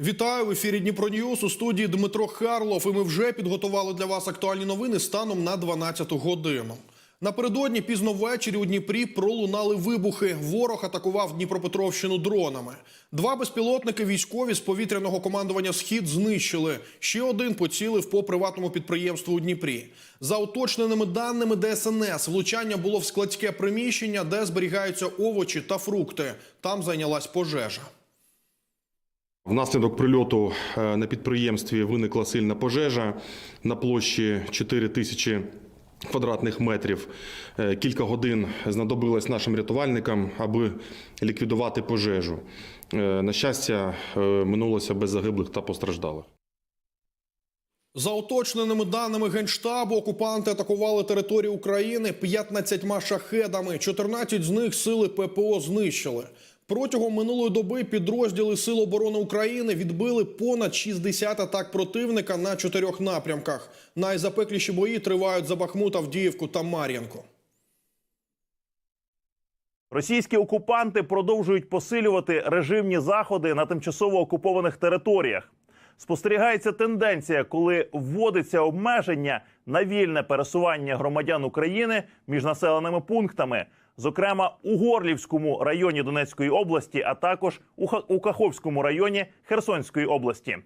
Вітаю в ефірі Дніпро Ньюс у студії Дмитро Харлов. І ми вже підготували для вас актуальні новини станом на 12 годину. Напередодні пізно ввечері у Дніпрі пролунали вибухи. Ворог атакував Дніпропетровщину дронами. Два безпілотники військові з повітряного командування Схід знищили. Ще один поцілив по приватному підприємству у Дніпрі. За уточненими даними ДСНС, влучання було в складське приміщення, де зберігаються овочі та фрукти. Там зайнялась пожежа. Внаслідок прильоту е, на підприємстві виникла сильна пожежа на площі 4 тисячі квадратних метрів. Е, Кілька годин знадобилось нашим рятувальникам, аби ліквідувати пожежу. Е, На щастя, минулося без загиблих та постраждалих. За уточненими даними Генштабу, окупанти атакували територію України 15 шахедами. 14 з них сили ППО знищили. Протягом минулої доби підрозділи Сил оборони України відбили понад 60 атак противника на чотирьох напрямках. Найзапекліші бої тривають за Бахмут, Авдіївку та Мар'їнку. Російські окупанти продовжують посилювати режимні заходи на тимчасово окупованих територіях. Спостерігається тенденція, коли вводиться обмеження на вільне пересування громадян України між населеними пунктами, зокрема у Горлівському районі Донецької області, а також у Каховському районі Херсонської області.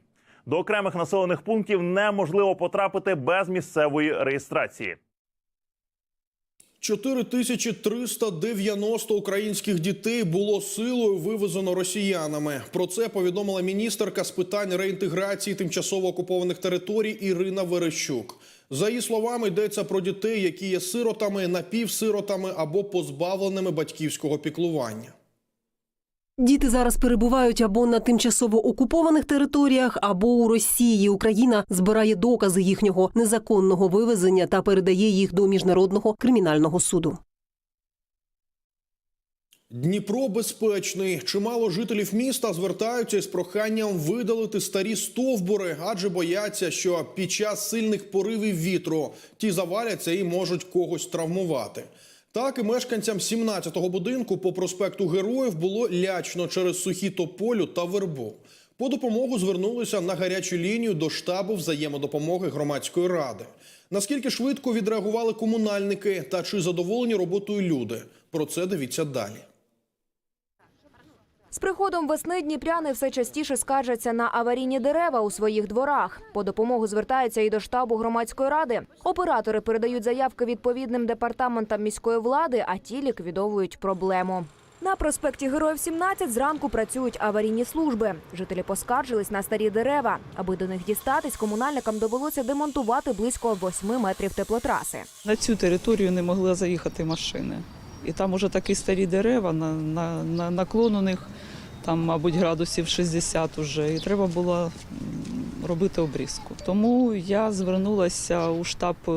До окремих населених пунктів неможливо потрапити без місцевої реєстрації. 4390 українських дітей було силою вивезено росіянами. Про це повідомила міністерка з питань реінтеграції тимчасово окупованих територій Ірина Верещук. За її словами, йдеться про дітей, які є сиротами, напівсиротами або позбавленими батьківського піклування. Діти зараз перебувають або на тимчасово окупованих територіях, або у Росії. Україна збирає докази їхнього незаконного вивезення та передає їх до міжнародного кримінального суду. Дніпро безпечний. Чимало жителів міста звертаються із проханням видалити старі стовбури, адже бояться, що під час сильних поривів вітру ті заваляться і можуть когось травмувати. Так і мешканцям 17-го будинку по проспекту Героїв було лячно через сухі тополю та вербу. По допомогу звернулися на гарячу лінію до штабу взаємодопомоги громадської ради. Наскільки швидко відреагували комунальники та чи задоволені роботою люди? Про це дивіться далі. З приходом весни дніпряни все частіше скаржаться на аварійні дерева у своїх дворах. По допомогу звертаються і до штабу громадської ради. Оператори передають заявки відповідним департаментам міської влади, а ті ліквідовують проблему. На проспекті Героїв 17 зранку працюють аварійні служби. Жителі поскаржились на старі дерева. Аби до них дістатись, комунальникам довелося демонтувати близько 8 метрів теплотраси. На цю територію не могли заїхати машини. І там уже такі старі дерева, на, на, на наклон них там, мабуть, градусів 60 уже, і треба було робити обрізку. Тому я звернулася у штаб е,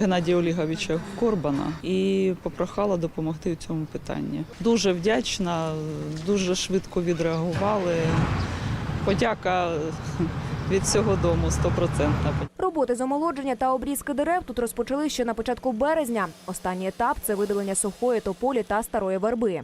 Геннадія Оліговича Корбана і попрохала допомогти у цьому питанні. Дуже вдячна, дуже швидко відреагували. Подяка від всього дому стопроцентна. Роботи з омолодження та обрізки дерев тут розпочали ще на початку березня. Останній етап це видалення сухої тополі та старої верби.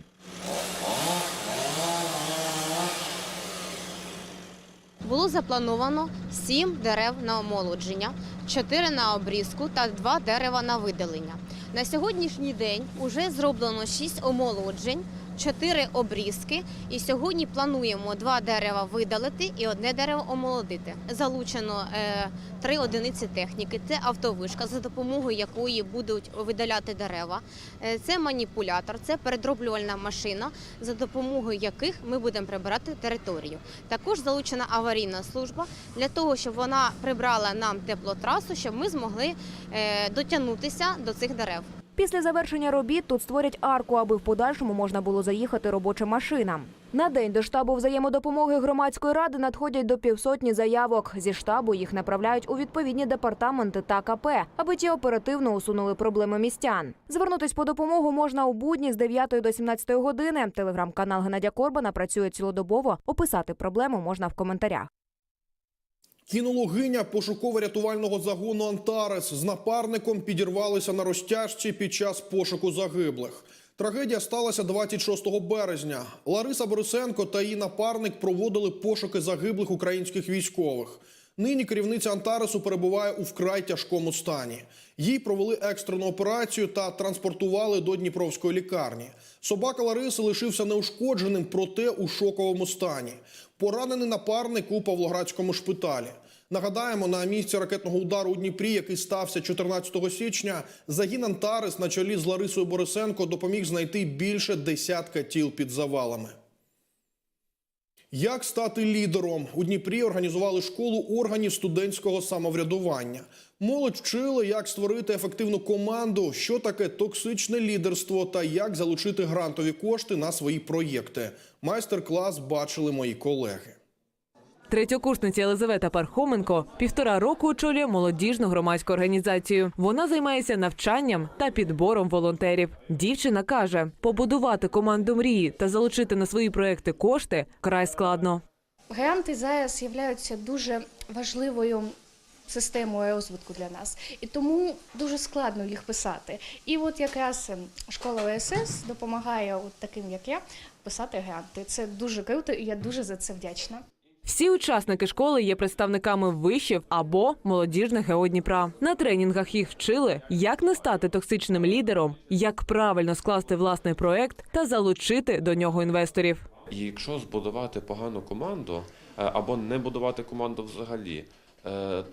Було заплановано 7 дерев на омолодження, 4 на обрізку та 2 дерева на видалення. На сьогоднішній день вже зроблено 6 омолоджень, 4 обрізки. І сьогодні плануємо 2 дерева видалити і одне дерево омолодити. Залучено е, 3 одиниці техніки. Це автовишка, за допомогою якої будуть видаляти дерева. Е, це маніпулятор, це передроблювальна машина, за допомогою яких ми будемо прибирати територію. Також залучена аварійна служба для того, щоб вона прибрала нам теплотрасу, щоб ми змогли е, дотягнутися до цих дерев. Після завершення робіт тут створять арку, аби в подальшому можна було заїхати робочим машинам. На день до штабу взаємодопомоги громадської ради надходять до півсотні заявок. Зі штабу їх направляють у відповідні департаменти та КП, аби ті оперативно усунули проблеми містян. Звернутись по допомогу можна у будні з 9 до 17 години. Телеграм-канал Геннадія Корбана працює цілодобово. Описати проблему можна в коментарях. Кінологиня пошуково-рятувального загону Антарес з напарником підірвалися на розтяжці під час пошуку загиблих. Трагедія сталася 26 березня. Лариса Борисенко та її напарник проводили пошуки загиблих українських військових. Нині керівниця Антаресу перебуває у вкрай тяжкому стані. Їй провели екстрену операцію та транспортували до Дніпровської лікарні. Собака Лариси лишився неушкодженим, проте у шоковому стані. Поранений напарник у Павлоградському шпиталі. Нагадаємо, на місці ракетного удару у Дніпрі, який стався 14 січня, загін Антарес на чолі з Ларисою Борисенко допоміг знайти більше десятка тіл під завалами. Як стати лідером? У Дніпрі організували школу органів студентського самоврядування. Молодь вчили, як створити ефективну команду, що таке токсичне лідерство та як залучити грантові кошти на свої проєкти. Майстер-клас бачили мої колеги. Третьокурсниця Єлизавета Пархоменко півтора року очолює молодіжну громадську організацію. Вона займається навчанням та підбором волонтерів. Дівчина каже, побудувати команду мрії та залучити на свої проекти кошти край складно. Гранти зараз являються дуже важливою системою розвитку для нас, і тому дуже складно їх писати. І от якраз ем, школа ОСС допомагає от таким, як я, писати гранти. Це дуже круто, і я дуже за це вдячна. Всі учасники школи є представниками вишів або молодіжних ГО Дніпра. На тренінгах їх вчили, як не стати токсичним лідером, як правильно скласти власний проект та залучити до нього інвесторів. Якщо збудувати погану команду е, або не будувати команду взагалі,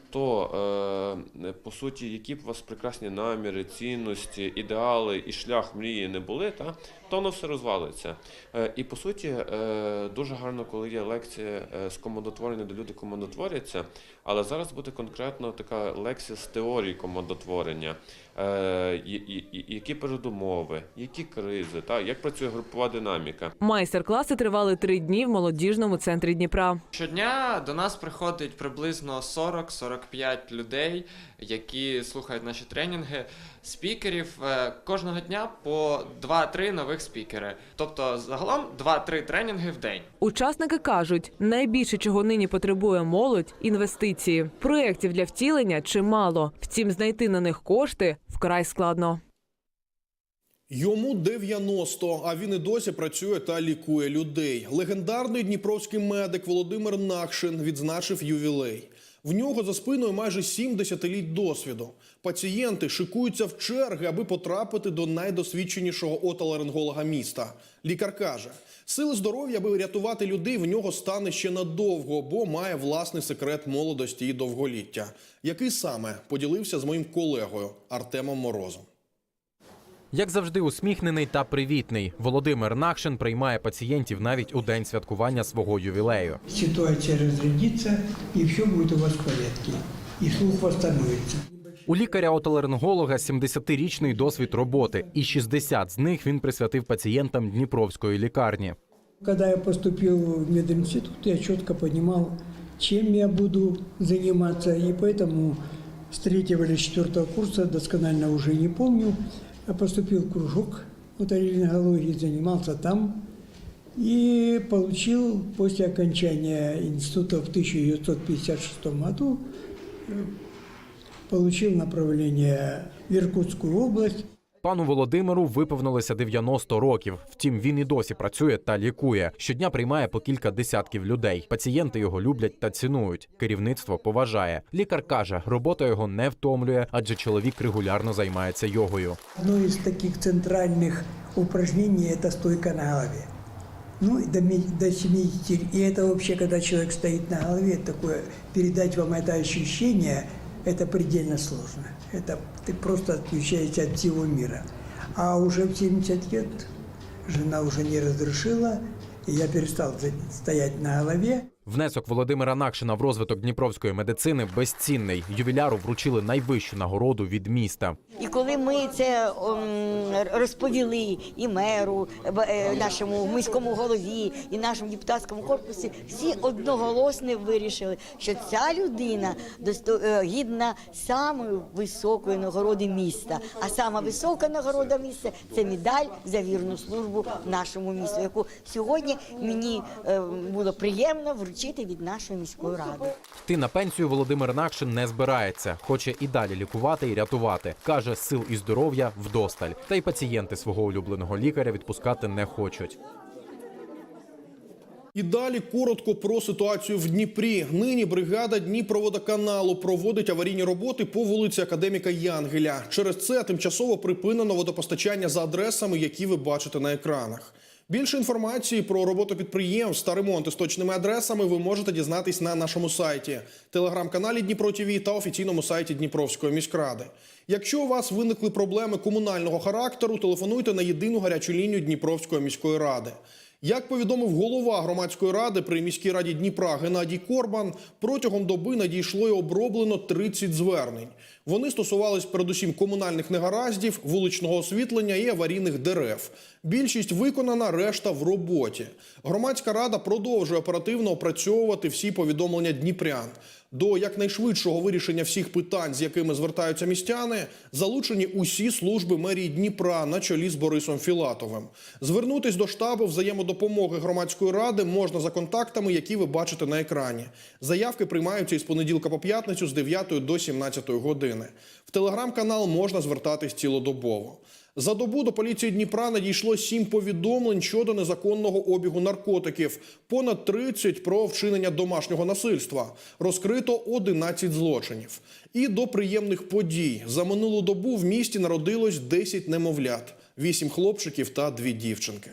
то е, по суті, які б у вас прекрасні наміри, цінності, ідеали і шлях мрії не були, та, то воно все розвалиться. Е, І по суті, е, дуже гарно, коли є лекція е, з командотворення, де люди командотворяться, але зараз буде конкретно така лекція з теорії командотворення, Е, які передумови, які кризи, та, як працює групова динаміка. Майстер-класи тривали три дні в молодіжному центрі Дніпра. Щодня до нас приходить приблизно 40-45 людей, які слухають наші тренінги. Спікерів е, кожного дня по 2-3 нових спікери. Тобто загалом 2-3 тренінги в день. Учасники кажуть, найбільше чого нині потребує молодь інвестиції. Проєктів для втілення чимало. Втім, знайти на них кошти вкрай складно. Йому 90, а він і досі працює та лікує людей. Легендарний дніпровський медик Володимир Нахшин відзначив ювілей. В нього за спиною майже 7 десятиліть досвіду. Пацієнти шикуються в черги, аби потрапити до найдосвідченішого отоларинголога міста. Лікар каже, сили здоров'я, аби рятувати людей, в нього стане ще надовго, бо має власний секрет молодості і довголіття, який саме поділився з моїм колегою Артемом Морозом. Як завжди, усміхнений та привітний, Володимир Нахшин приймає пацієнтів навіть у день святкування свого ювілею. ситуация разрядится, и все будет у вас в порядке. И слух восстановится. У лікаря-отоларинголога 70-річний досвід роботи, і 60 з них він присвятив пацієнтам Дніпровської лікарні. Когда я поступил в мединститут, я четко понимал, чем я буду заниматься, и поэтому с третьего или четвертого курса, досконально уже не помню, поступил в кружок отоларингологии, занимался там и получил после окончания института в 1956 году, э, получил направление в Иркутскую область. Пану Володимиру виповнилося 90 років. Втім, він і досі працює та лікує. Щодня приймає по кілька десятків людей. Пацієнти його люблять та цінують. Керівництво поважає. Лікар каже, робота його не втомлює, адже чоловік регулярно займається йогою. Одно из таких центральных упражнений – это стойка на голове. Ну, и до, ми- до 70. И это вообще, когда человек стоит на голове, такое, передать вам это ощущение, это предельно сложно. Это ты просто отключаешься от всего мира. А уже в 70 лет жена уже не разрешила, и я перестал за- стоять на голове. Внесок Володимира Накшина в розвиток дніпровської медицини безцінний. Ювіляру вручили найвищу нагороду від міста. І коли ми це ем, розповіли і меру, е, нашому міському голові, і нашому депутатському корпусі, всі одноголосно вирішили, що ця людина е, гідна самої високої нагороди міста. А сама висока нагорода міста це медаль за вірну службу нашому місту, яку сьогодні мені е, було приємно вручити отримати від нашої міської ради. Йти на пенсію Володимир Накшин не збирається. Хоче і далі лікувати і рятувати. Каже, сил і здоров'я вдосталь. Та й пацієнти свого улюбленого лікаря відпускати не хочуть. І далі коротко про ситуацію в Дніпрі. Нині бригада Дніпроводоканалу проводить аварійні роботи по вулиці Академіка Янгеля. Через це тимчасово припинено водопостачання за адресами, які ви бачите на екранах. Більше інформації про роботу підприємств та ремонти з точними адресами ви можете дізнатись на нашому сайті, телеграм-каналі Дніпро ТВ та офіційному сайті Дніпровської міськради. Якщо у вас виникли проблеми комунального характеру, телефонуйте на єдину гарячу лінію Дніпровської міської ради. Як повідомив голова громадської ради при міській раді Дніпра Геннадій Корбан, протягом доби надійшло і оброблено 30 звернень. Вони стосувались передусім комунальних негараздів, вуличного освітлення і аварійних дерев. Більшість виконана, решта в роботі. Громадська рада продовжує оперативно опрацьовувати всі повідомлення дніпрян. До якнайшвидшого вирішення всіх питань, з якими звертаються містяни, залучені усі служби мерії Дніпра на чолі з Борисом Філатовим. Звернутись до штабу взаємодопомоги громадської ради можна за контактами, які ви бачите на екрані. Заявки приймаються із понеділка по п'ятницю з 9 до 17 години. В телеграм-канал можна звертатись цілодобово. За добу до поліції Дніпра надійшло сім повідомлень щодо незаконного обігу наркотиків, понад 30 про вчинення домашнього насильства. Розкрито 11 злочинів. І до приємних подій. За минулу добу в місті народилось 10 немовлят, 8 хлопчиків та 2 дівчинки.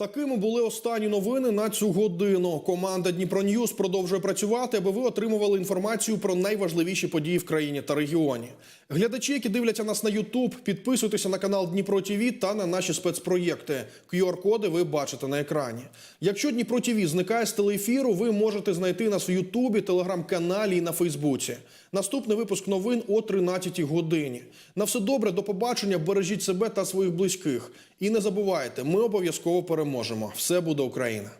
Такими були останні новини на цю годину. Команда Дніпро Ньюз продовжує працювати, аби ви отримували інформацію про найважливіші події в країні та регіоні. Глядачі, які дивляться нас на Ютуб, підписуйтеся на канал Дніпро ТВ та на наші спецпроєкти. QR-коди ви бачите на екрані. Якщо Дніпро ТВ зникає з телеефіру, ви можете знайти нас в Ютубі, телеграм-каналі і на Фейсбуці. Наступний випуск новин о 13 годині. На все добре, до побачення. Бережіть себе та своїх близьких. І не забувайте, ми обов'язково переможемо. Все буде Україна.